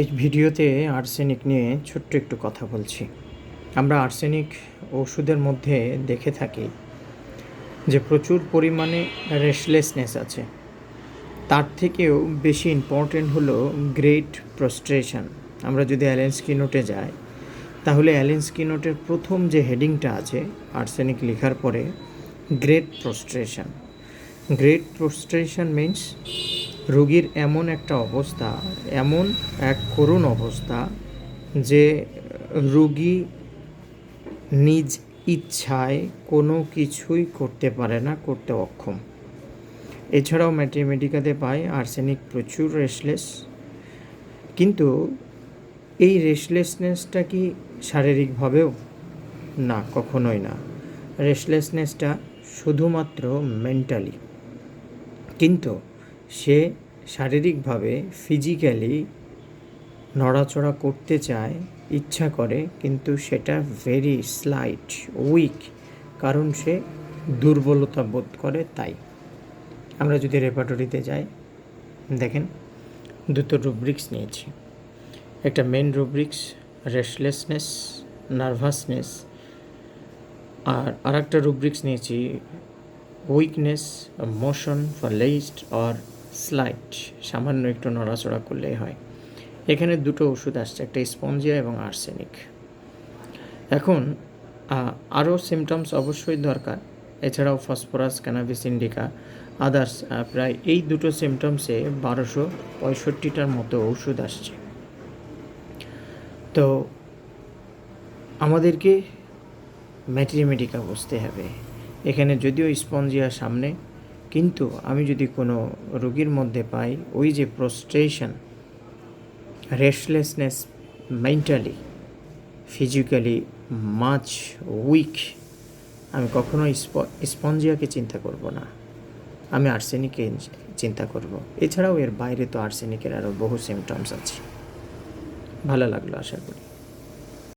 এই ভিডিওতে আর্সেনিক নিয়ে ছোট্ট একটু কথা বলছি। আমরা আর্সেনিক ওষুধের মধ্যে দেখে থাকি যে প্রচুর পরিমাণে রেশলেসনেস আছে। তার থেকেও বেশি ইম্পর্টেন্ট হলো গ্রেট প্রস্ট্রেশন আমরা যদি অ্যালেন্সকি নোটে যাই, তাহলে অ্যালেন্সকি নোটের প্রথম যে হেডিংটা আছে আর্সেনিক লেখার পরে great prostration great prostration means রোগীর এমন একটা অবস্থা, এমন এক করুণ অবস্থা যে রোগী নিজ ইচ্ছায় কোনো কিছুই করতে পারে না, করতে অক্ষম। এছাড়াও ম্যাথমেটিকাতে পাই আর্সেনিক প্রচুর রেশলেস কিন্তু এই রেসলেসনেসটা কি শারীরিকভাবেও? না, কখনোই না। রেশলেসনেসটা শুধুমাত্র মেন্টালি। কিন্তু সে শারীরিকভাবে ফিজিক্যালি নড়াচড়া করতে চায়, ইচ্ছা করে, কিন্তু সেটা ভেরি স্লাইট উইক কারণ সে দুর্বলতা বোধ করে তাই। আমরা যদি রেপার্টরিতে যাই, দেখেন, দুটো রুব্রিক্স নিয়েছি। একটা মেন রুব্রিক্স রেশলেসনেস নার্ভাসনেস আর আর আরেকটা রুব্রিক্স নিয়েছি weakness motion for least or slight সামান্য একটু নড়াচড়া করলেই হয়। এখানে দুটো ওষুধ আসছে, একটা স্পঞ্জিয়া এবং আর্সেনিক। এখন আরও সিমটমস অবশ্যই দরকার। এছাড়াও ফসফরাস ক্যানাবিস ইন্ডিকা আদার্স প্রায় এই দুটো সিমটমসে বারোশো পঁয়ষট্টিটার মতো ওষুধ আসছে। তো, আমাদেরকে ম্যাট্রিমেটিকা বুঝতে হবে। এখানে যদিও স্পঞ্জিয়া সামনে কিন্তু আমি যদি কোনো রোগীর মধ্যে পাই, ওই যে প্রস্ট্রেশন রেস্টলেসনেস মেন্টালি ফিজিক্যালি মাছ উইক আমি কখনো স্পঞ্জিয়াকে চিন্তা করব না। আমি আর্সেনিককে চিন্তা করব। এছাড়াও এর বাইরে তো আর্সেনিকের আরও বহু সিমটমস আছে। ভালো লাগল আশা করি।